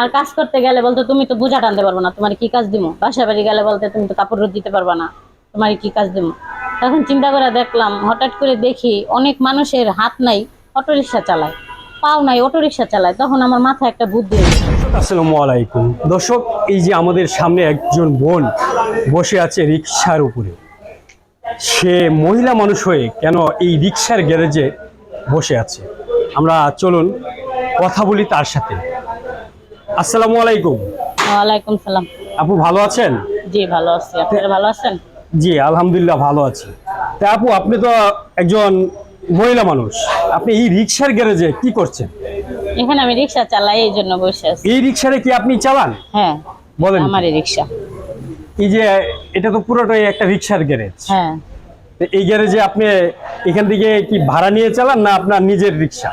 আর কাজ করতে গেলে বলতো, তুমি তো বোঝা টানতে পারব না, তোমার কি কাজ দিমো? বাসা বাড়ি গেলে বলতে, তুমি তো কাপড় রোদ দিতে পারবা না, তোমার কি কাজ দিমো? তখন চিন্তা করে দেখলাম, হঠাৎ করে দেখি অনেক মানুষের হাত নাই, অটো রিক্সা চালায়, পাও নাই, অটো রিক্সা চালায়। তখন আমার মাথায় একটা বুদ্ধি। আসসালামু আলাইকুম। দর্শক, এই যে আমাদের সামনে একজন বোন বসে আছে রিক্সার উপরে, সে মহিলা মানুষ হয়ে কেন এই রিক্সার গ্যারেজে বসে আছে? আমরা চলুন, কথা বলি তার সাথে। আসসালামু আলাইকুম। ওয়ালাইকুম সালাম। আপু ভালো আছেন? জি ভালো আছি। আপনারা ভালো আছেন? জি আলহামদুলিল্লাহ ভালো আছি। তা আপু আপনি তো একজন মহিলা মানুষ। আপনি এই রিক্সার গ্যারেজে কি করছেন? এখানে আমি রিক্সা চালাই এই জন্য বসে আছি। এই রিক্সারে কি আপনি চালান? হ্যাঁ বলেন। কি? আমারই রিক্সা। এই যে এটা তো পুরোটাই একটা রিক্সার গ্যারেজ। হ্যাঁ। এই গ্যারেজে আপনি এখান থেকে কি ভাড়া নিয়ে চালান না আপনার নিজের রিক্সা?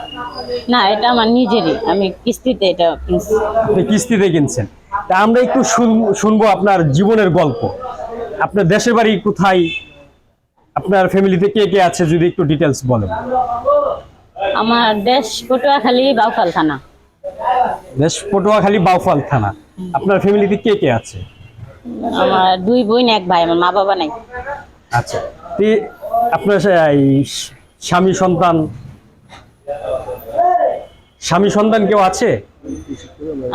না এটা আমার নিজেরই। আমি কিস্তিতে এটা কিনছি। আপনি কিস্তিতে কিনছেন। তা আমরা একটু শুন- শুনব আপনার জীবনের গল্প। আপনার দেশের বাড়ি কোথায়? আপনার ফ্যামিলিতে কে কে আছে যদি একটু ডিটেলস বলেন। আমার দেশ পটুয়াখালী বাউফাল থানা দেশ পটুয়াখালী বাউফাল থানা আপনার ফ্যামিলিতে কে কে আছে? আমার দুই বোন এক ভাই আমার মা বাবা নাই। আচ্ছা। আপনার স্বামী সন্তান স্বামী সন্তান কেউ আছে?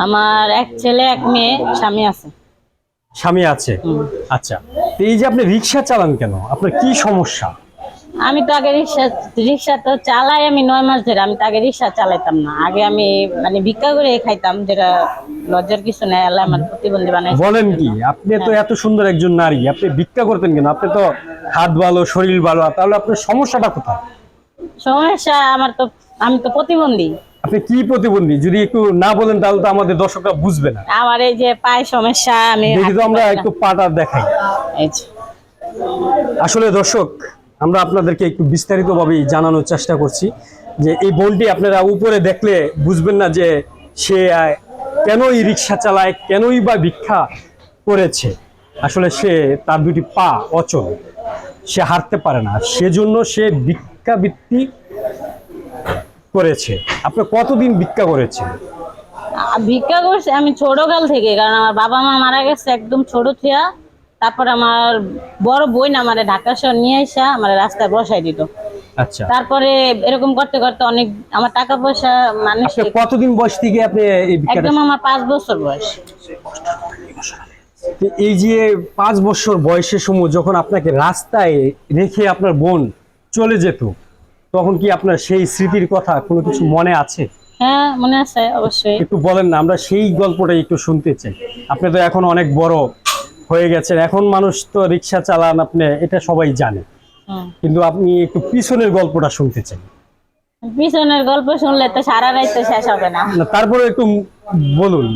আমার এক ছেলে এক মেয়ে স্বামী আছে। স্বামী আছে? আচ্ছা এই যে আপনি রিক্সা চালান কেন? আপনার কি সমস্যা? আমি তো আগে রিক্সা রিক্সা তো চালাই আমি নয় মাস ধরে আমি তো আগে রিক্সা চালাইতাম না। আগে আমি মানে ভিক্ষা করে খাইতাম যেটা লজ্জার কিছু নেই আল্লাহ আমার প্রতিবন্ধী বানাই বলেন কি আপনি তো এত সুন্দর একজন নারী আপনি ভিক্ষা করতেন কেন? আপনি তো হাত ভালো শরীর ভালো তাহলে আপনার সমস্যাটা কোথায়? সমস্যা আমার তো আমি তো প্রতিবন্ধী। আপনি কি প্রতিবন্ধী? যদি একটু না বলেন তাহলে তো আমাদের দর্শকরা বুঝবে না। আমার এই যে পায়ে সমস্যা আমি দেখি তো আমরা। একটু পাটা দেখাই। আসলে দর্শক আমরা আপনাদেরকে একটু বিস্তারিতভাবে জানানোর চেষ্টা করছি যে এই বোনটি আপনারা উপরে দেখলে বুঝবেন না যে সে কেনই রিক্সা চালায়, কেনই বা ভিক্ষা করেছে। আসলে সে তার দুটি পা অচল। সে হারতে পারে না। সেজন্য সে ভিক্ষাবৃত্তি করেছে। আপনি কতদিন ভিক্ষা করেছেন? আ- ভিক্ষা করছি আমি ছোট কাল থেকে, কারণ আমার বাবা মা মারা গেছে একদম ছোট থিয়া। তারপর আমার বড় বোন আমারে ঢাকা শহর নিয়ে আসা আমার রাস্তায় বসাই দিত। আচ্ছা। তারপরে এরকম করতে করতে অনেক আমার টাকা পয়সা মানুষ কতদিন বয়স থেকে আপনি একদম আমার পাঁচ বছর বয়স। এই যে পাঁচ বছর বয়সের সময় যখন আপনাকে রাস্তায় রেখে আপনার বোন চলে যেত তখন কি আপনার সেই স্মৃতির কথা কোনো কিছু মনে আছে? হ্যাঁ মনে আছে অবশ্যই। একটু বলেন না আমরা সেই গল্পটাই একটু শুনতে চাই। আপনি তো এখন অনেক বড় হয়ে গেছেন। এখন মানুষ তো রিক্সা চালান আপনি এটা সবাই জানে। কিন্তু আপনি একটু পিছনের গল্পটা শুনতে চাই। পিছনের গল্প শুনলে তো সারা রাত তো শেষ হবে না। তারপরে একটু বলুন।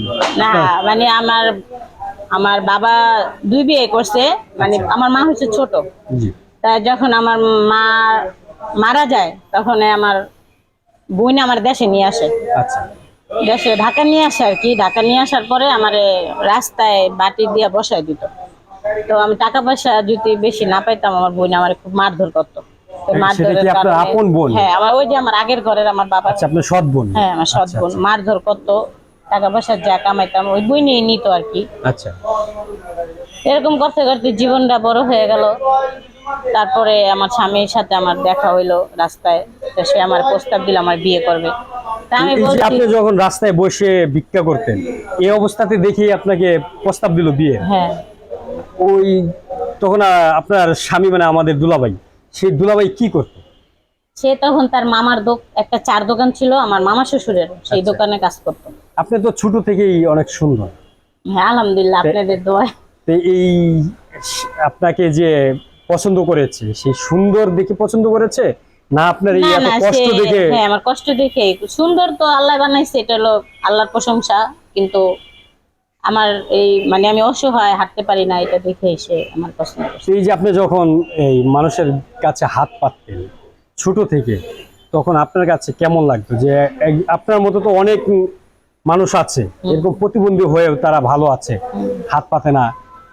না মানে আমার আমার বাবা দুই বিয়ে করছে মানে আমার মা হচ্ছে ছোট। জি। তা যখন আমার মা মারা যায় তখন আমার বোন আমার দেশে নিয়ে আসে। আচ্ছা। দেশে ঢাকা নিয়ে আসে আর কি। ঢাকা নিয়ে আসার পরে আমার রাস্তায় বাটি দিয়ে বসায় দিত। তো আমি টাকা পয়সা যদি বেশি না পাইতাম আমার বোন আমার খুব মারধর করতো। আপন বোন? হ্যাঁ আমার ওই যে আমার আগের ঘরের আমার বাবা আচ্ছা আপনার সৎ বোন? হ্যাঁ আমার সৎ আচ্ছা, বোন। মারধর করতো টাকা পয়সা যা কামাইতাম ওই বই নিয়ে নিত আর কি। আচ্ছা। এরকম করতে করতে জীবনটা বড় হয়ে গেল। তারপরে আমার স্বামীর সাথে আমার দেখা হইল রাস্তায়। তো সে আমার প্রস্তাব দিল আমার বিয়ে করবে। তা আমি এই যে বলছি আপনি যখন রাস্তায় বসে ভিক্ষা করতেন এই অবস্থাতে দেখেই আপনাকে প্রস্তাব দিল বিয়ে? হ্যাঁ। ওই তখন আহ, আপনার স্বামী মানে আমাদের দুলাভাই সেই দুলাভাই কি করতো? সে তখন তার মামার দোক একটা চার দোকান ছিল আমার মামা শ্বশুরের সেই আচ্ছা। দোকানে কাজ করতো। আপনি তো ছোট থেকেই অনেক সুন্দর। হ্যাঁ আলহামদুলিল্লাহ আপনাদের দোয়ায়। তো এই আপনাকে যে পছন্দ করেছে? সেই সুন্দর দেখে পছন্দ করেছে? না আপনার এই এত কষ্ট দেখে হ্যাঁ আমার কষ্ট দেখে সুন্দর তো আল্লাহ বানাইছে এটা হলো আল্লাহর প্রশংসা কিন্তু আমার এই মানে আমি অসহায় হাঁটতে পারি না এটা দেখে সে আমার পছন্দ এই যে আপনি যখন এই মানুষের কাছে হাত পাততেন ছোট থেকে তখন আপনার কাছে কেমন লাগতো? যে আপনার মতো তো অনেক মানুষ আছে এরকম প্রতিবন্ধী হয়েও তারা ভালো আছে হাত পাতে না।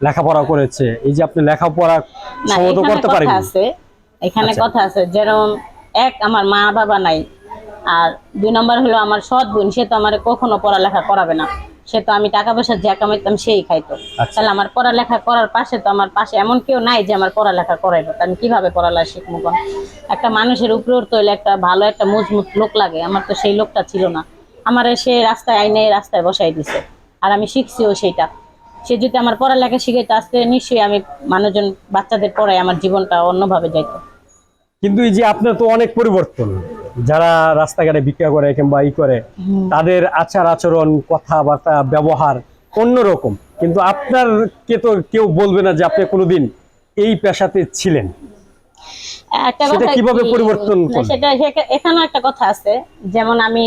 লেখাপড়া করেছে। এই যে আপনি লেখাপড়া সমত করতে পারেন আছে এখানে আচ্ছা। কথা আছে যেরকম এক আমার মা বাবা নাই আর দুই নম্বর হলো আমার সৎ বোন সে তো আমার কখনো পড়ালেখা করাবে না। সে তো আমি টাকা পয়সা যা কামাইতাম সেই খাইতো। আচ্ছা। তাহলে আমার পড়ালেখা করার পাশে তো আমার পাশে এমন কেউ নাই যে আমার পড়ালেখা করাইবে। তা আমি কীভাবে পড়ালেখা শিখব কোন একটা মানুষের উপরে উঠতে হইলে একটা ভালো একটা মজবুত লোক লাগে আমার তো সেই লোকটা ছিল না। আমার সে রাস্তায় আইনে রাস্তায় বসাই দিছে আর আমি শিখছিও সেটা সে যদি আমার পড়ালেখা শিখাইতে আসতে নিশ্চয়ই আমি মানুষজন বাচ্চাদের পড়াই আমার জীবনটা অন্যভাবে যাইতো। কিন্তু এই যে আপনার তো অনেক পরিবর্তন। যারা রাস্তাঘাটে ভিক্ষা করে কিংবা ই করে তাদের আচার আচরণ কথাবার্তা ব্যবহার অন্যরকম। কিন্তু আপনার কে তো কেউ বলবে না যে আপনি কোনোদিন এই পেশাতে ছিলেন। একটা সেটা কীভাবে পরিবর্তন সেটা সেটা- এখানেও একটা কথা আছে। যেমন আমি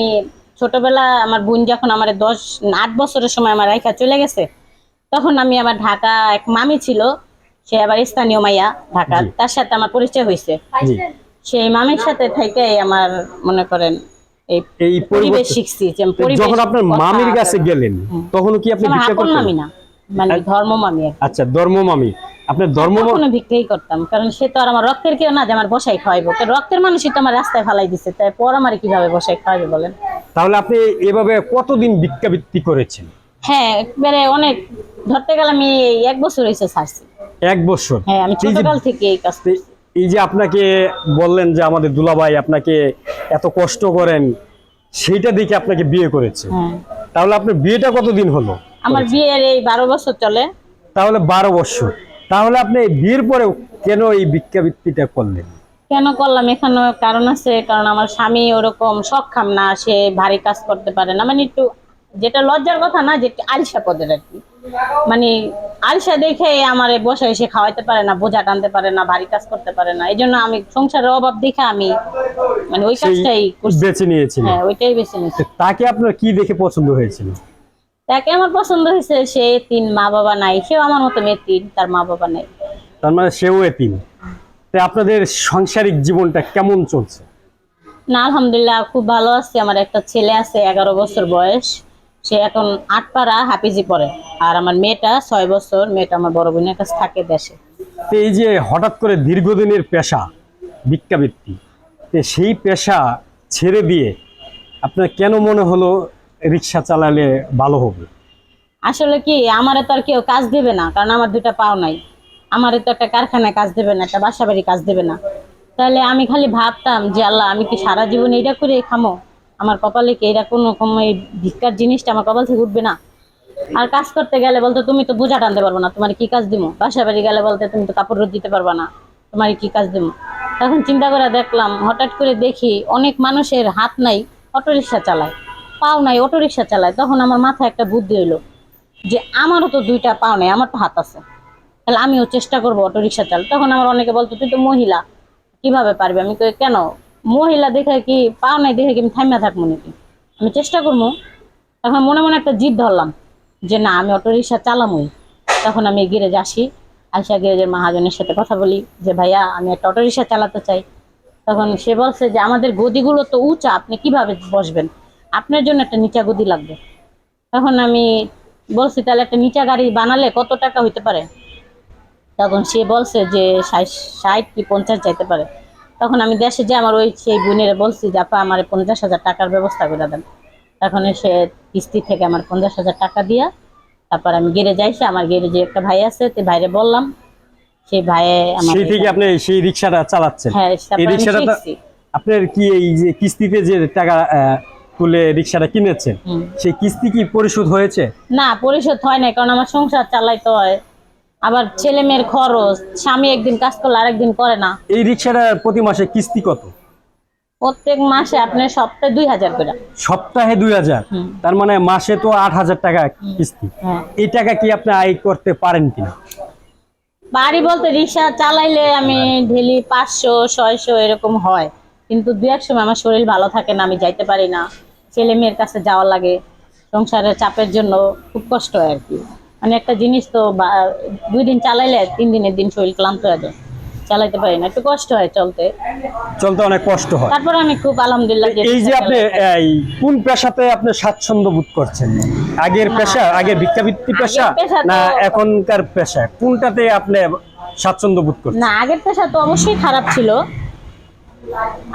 ছোটবেলা আমার বোন যখন আমার দশ আট বছরের সময় আমার রাইখা চলে গেছে তখন আমি আমার ঢাকা এক মামি ছিল সে আবার স্থানীয় মাইয়া ঢাকা তার সাথে আমার পরিচয় হয়েছে সেই মামির সাথে থেকে আমার মনে করেন এই পরিবেশ শিখছি যখন আপনার মামির কাছে গেলেন তখন কি আপনি ভিক্ষা করতেন? মামি না মানে ধর্ম মামি আচ্ছা ধর্ম মামি। আপনার ধর্ম করতাম কারণ সে তো আর আমার রক্তের কেউ না যে আমার বসাই খাওয়াইবো। রক্তের মানুষই তো আমার রাস্তায় ফালাই দিছে তাই পর আমার কীভাবে বসাই খাওয়াবে বলেন? তাহলে আপনি এভাবে কতদিন ভিক্ষাবৃত্তি করেছেন? হ্যাঁ একবারে অনেক ধরতে গেলে আমি এক বছর হয়েছে ছাড়ছি। এক বছর? হ্যাঁ আমি ছোটকাল থেকে এই কাজ এই যে আপনাকে বললেন যে আমাদের দুলাভাই আপনাকে এত কষ্ট করেন সেইটা দেখে আপনাকে বিয়ে করেছে। হ্যাঁ। তাহলে আপনার বিয়েটা কতদিন হলো? আমার বিয়ের এই বারো বছর চলে। তাহলে বারো বছর। তাহলে আপনি বিয়ের পরেও কেন এই ভিক্ষাবৃত্তিটা করলেন? কেন করলাম? এখানে কারণ আছে কারণ আমার স্বামী ওরকম সক্ষম না সে ভারী কাজ করতে পারে না। মানে একটু যেটা লজ্জার কথা না যে আলসা পদের আর কি। মানে আলসা দেখে আমার বসে এসে খাওয়াইতে পারে না বোঝা টানতে পারে না ভারী কাজ করতে পারে না। এই জন্য আমি সংসারের অভাব দেখে আমি মানে ওই কাজটাই বেছে নিয়েছি হ্যাঁ ওইটাই বেছে নিয়েছি। তাকে আপনার কি দেখে পছন্দ হয়েছিল? তাকে আমার পছন্দ হয়েছে সে তিন মা বাবা নাই সেও আমার মতো মেয়ে তিন তার মা বাবা নাই। তার মানে সেও এতিম। তো আপনাদের সাংসারিক জীবনটা কেমন চলছে? না আলহামদুলিল্লাহ খুব ভালো আছি। আমার একটা ছেলে আছে এগারো বছর বয়স। সে এখন আটপাড়া হাফিজি পড়ে। আর আমার মেয়েটা ছয় বছর মেয়েটা আমার বড় বোনের কাছে থাকে দেশে। এই যে হঠাৎ করে দীর্ঘদিনের পেশা ভিক্ষাবৃত্তি তো সেই পেশা ছেড়ে দিয়ে আপনার কেন মনে হলো রিক্সা চালালে ভালো হবে? আসলে কি আমারে তো আর কেউ কাজ দেবে না কারণ আমার দুটা পাও নাই। আমারে তো একটা কারখানায় কাজ দেবে না একটা বাসা বাড়ি কাজ দেবে না। তাহলে আমি খালি ভাবতাম যে আল্লাহ আমি কি সারা জীবন এইটা করে খামো? আমার কপালে কি এটা কোনো রকম এই ভিক্ষার জিনিসটা আমার কপাল থেকে উঠবে না? আর কাজ করতে গেলে বলতো, তুমি তো বোঝা টানতে পারব না, তোমার কি কাজ দিমো? বাসা বাড়ি গেলে বলতে, তুমি তো কাপড় রোদ দিতে পারবা না, তোমার কি কাজ দিমো? তখন চিন্তা করে দেখলাম, হঠাৎ করে দেখি অনেক মানুষের হাত নাই, অটোরিকশা চালায়, পাও নাই, অটোরিকশা চালায়। তখন আমার মাথায় একটা বুদ্ধি হইল যে, আমারও তো দুইটা পাও নাই, আমার তো হাত আছে। তাহলে আমিও চেষ্টা করব অটোরিকশা চাল তখন আমার অনেকে বলতো, তুই তো মহিলা, কীভাবে পারবি? আমি কেন? মহিলা দেখে কি পাও নাই দেখে কি আমি থামিয়া থাকব নাকি? আমি চেষ্টা করব। তখন মনে মনে একটা জিদ ধরলাম যে, না, আমি অটোরিকশা চালামই। তখন আমি গিরেজ আসি। আইসা গিরেজের মহাজনের সাথে কথা বলি যে, ভাইয়া, আমি একটা অটো অটোরিকশা চালাতে চাই। তখন সে বলছে যে, আমাদের গদিগুলো তো উঁচা, আপনি কীভাবে বসবেন? আপনার জন্য একটা নিচা গদি লাগবে। তখন আমি বলছি, তাহলে একটা নিচা গাড়ি বানালে কত টাকা হইতে পারে? তখন সে বলছে যে ষাট কি পঞ্চাশ যাইতে পারে। তখন আমি দেশে যে আমার ওই সেই বোনের বলছি যে আপা আমার পঞ্চাশ হাজার টাকার ব্যবস্থা করে দেন। তখন সে কিস্তি থেকে আমার পঞ্চাশ হাজার টাকা দিয়া তারপর আমি গেড়ে যাইছি আমার গেড়ে যে একটা ভাই আছে তো ভাইরে বললাম সেই ভাইয়ে সেই থেকে আপনি সেই রিক্সাটা চালাচ্ছেন? হ্যাঁ তারপর এই রিক্সাটা আপনার কি এই যে কিস্তিতে যে টাকা তুলে রিক্সাটা কিনেছেন সেই কিস্তি কি পরিশোধ হয়েছে? না পরিশোধ হয় না কারণ আমার সংসার চালাইতে হয়। আবার ছেলে মেয়ের খরচ স্বামী একদিন কাজ করলে আরেকদিন করে না। এই রিক্সাটা প্রতি মাসে কিস্তি কত? প্রত্যেক মাসে আপনি সপ্তাহে দুই হাজার করে। সপ্তাহে দুই হাজার? তার মানে মাসে তো আট হাজার টাকা কিস্তি। হ্যাঁ। এই টাকা কি আপনি আয় করতে পারেন কিনা? বাড়ি বলতে রিক্সা চালাইলে আমি ডেলি পাঁচশো ছয়শো এরকম হয়। কিন্তু দু এক সময় আমার শরীর ভালো থাকে না আমি যাইতে পারি না। ছেলে মেয়ের কাছে যাওয়া লাগে। সংসারের চাপের জন্য খুব কষ্ট হয় আর কি। মানে একটা জিনিস তো দুই দিন চালাইলে তিন দিনের দিন শরীর ক্লান্ত হয়ে যায়। চালাইতে পারি না একটু কষ্ট হয় চলতে। চলতে অনেক কষ্ট হয়। তারপর আমি খুব আলহামদুলিল্লাহ এই যে আপনি এই কোন পেশাতে আপনি স্বাচ্ছন্দ্য বোধ করছেন? আগের পেশা আগের ভিক্ষাবৃত্তি পেশা পেশা না এখনকার পেশা? কোনটাতে আপনি স্বাচ্ছন্দ্য বোধ করছেন? না আগের পেশা তো অবশ্যই খারাপ ছিল।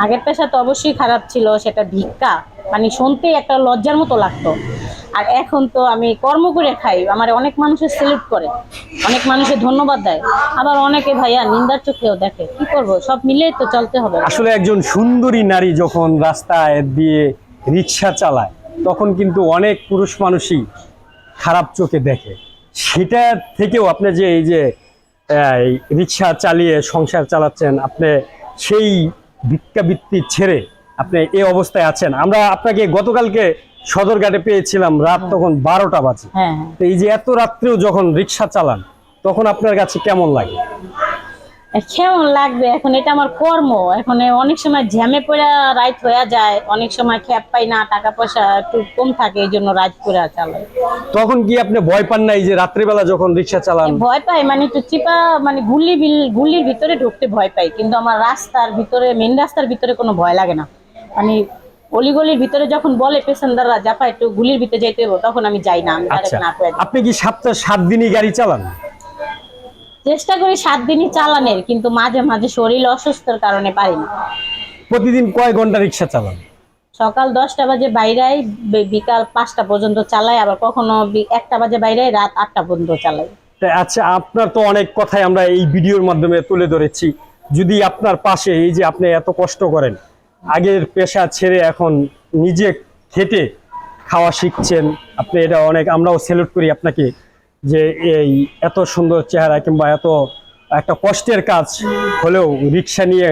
আগের পেশা তো অবশ্যই খারাপ ছিল, সেটা ভিক্ষা। মানে শুনতেই একটা লজ্জার মতো লাগতো। আর এখন তো আমি কর্ম করে খাই, আমার অনেক মানুষের সেলুট করে, অনেক মানুষের ধন্যবাদ দেয়। আবার অনেকে ভাইয়া নিন্দার চোখেও দেখে। কি করব? সব মিলেই তো চলতে হবে। আসলে একজন সুন্দরী নারী যখন রাস্তায় দিয়ে রিক্সা চালায়, তখন কিন্তু অনেক পুরুষ মানুষই খারাপ চোখে দেখে। সেটা থেকেও আপনি যে এই যে রিক্সা চালিয়ে সংসার চালাচ্ছেন, আপনি সেই ভিক্ষাবৃত্তি ছেড়ে আপনি এই অবস্থায় আছেন। আমরা আপনাকে গতকালকে সদরঘাটে পেয়েছিলাম রাত তখন বারোটা বাজে। হ্যাঁ হ্যাঁ। তো এই যে এত রাত্রেও যখন রিক্সা চালান তখন আপনার কাছে কেমন লাগে? কেমন লাগবে? এখন এটা আমার কর্ম। এখন অনেক সময় জ্যামে পড়ে রাইত হয়ে যায়। অনেক সময় খ্যাপ পাই না টাকা পয়সা একটু কম থাকে এই জন্য রাইট করে চালাই। তখন কি আপনি ভয় পান না এই যে রাত্রেবেলা যখন রিক্সা চালান? ভয় পাই মানে একটু চিপা মানে গুল্লি বিল গুল্লির ভিতরে ঢুকতে ভয় পাই। কিন্তু আমার রাস্তার ভিতরে মেন রাস্তার ভিতরে কোনো ভয় লাগে না। মানে অলিগলির ভিতরে যখন বলে পেসেন্দাররা যাপা একটু গুলির ভিতরে যাইতে তখন আমি যাই না আমি আচ্ছা। না আপনি কি সপ্তাহ সাত দিনই গাড়ি চালান? চেষ্টা করি সাত দিনই চালানের কিন্তু মাঝে মাঝে শরীর অসুস্থর কারণে পারি না প্রতিদিন কয় ঘণ্টা রিক্সা চালান? সকাল দশটা বাজে বাইরাই বিকাল পাঁচটা পর্যন্ত চালাই আবার কখনো একটা বাজে বাইরাই রাত আটটা পর্যন্ত চালাই। আচ্ছা আপনার তো অনেক কথাই আমরা এই ভিডিওর মাধ্যমে তুলে ধরেছি। যদি আপনার পাশে এই যে আপনি এত কষ্ট করেন আগের পেশা ছেড়ে এখন নিজে খেটে খাওয়া শিখছেন আপনি এটা অনেক আমরাও সেলুট করি আপনাকে। যে এই এত সুন্দর চেহারা কিংবা এত একটা কষ্টের কাজ হলেও রিক্সা নিয়ে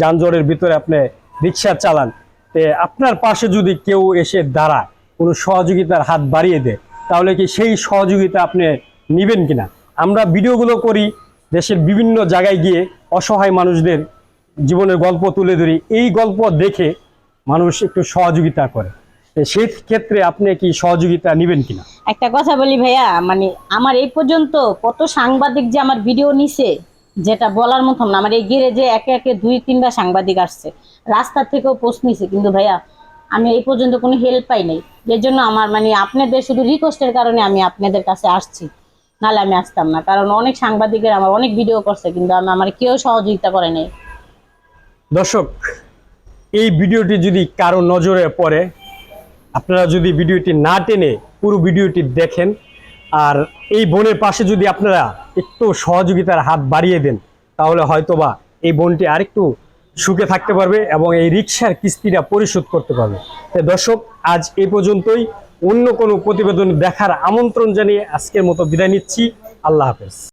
যানজটের ভিতরে আপনি রিক্সা চালান, তে আপনার পাশে যদি কেউ এসে দাঁড়ায়, কোনো সহযোগিতার হাত বাড়িয়ে দেয়, তাহলে কি সেই সহযোগিতা আপনি নিবেন কিনা? আমরা ভিডিওগুলো করি, দেশের বিভিন্ন জায়গায় গিয়ে অসহায় মানুষদের জীবনের গল্প তুলে ধরি, এই গল্প দেখে মানুষ একটু সহযোগিতা করে। সেই ক্ষেত্রে আপনি কি সহযোগিতা নিবেন কিনা? একটা কথা বলি ভাইয়া মানে আমার এই পর্যন্ত কত সাংবাদিক যে আমার ভিডিও নিছে যেটা বলার মতন না আমার এই গিরে গ্যারেজে একে একে দুই তিনটা সাংবাদিক আসছে। রাস্তা থেকেও পোস্ট নিছে কিন্তু ভাইয়া আমি এই পর্যন্ত কোনো হেল্প পাই নাই। এর জন্য আমার মানে আপনাদের শুধু রিকোয়েস্টের কারণে আমি আপনাদের কাছে আসছি। নাহলে আমি আসতাম না কারণ অনেক সাংবাদিকের আমার অনেক ভিডিও করছে কিন্তু আমি আমার কেউ সহযোগিতা করে নাই। দর্শক এই ভিডিওটি যদি কারও নজরে পড়ে আপনারা যদি ভিডিওটি না টেনে পুরো ভিডিওটি দেখেন, আর এই বোনের পাশে যদি আপনারা একটু সহযোগিতার হাত বাড়িয়ে দেন, তাহলে হয়তোবা এই বোনটি আরেকটু সুখে থাকতে পারবে এবং এই রিক্সার কিস্তিটা পরিশোধ করতে পারবে। তাই দর্শক, আজ এই পর্যন্তই। অন্য কোনো প্রতিবেদন দেখার আমন্ত্রণ জানিয়ে আজকের মতো বিদায় নিচ্ছি। আল্লাহ হাফেজ।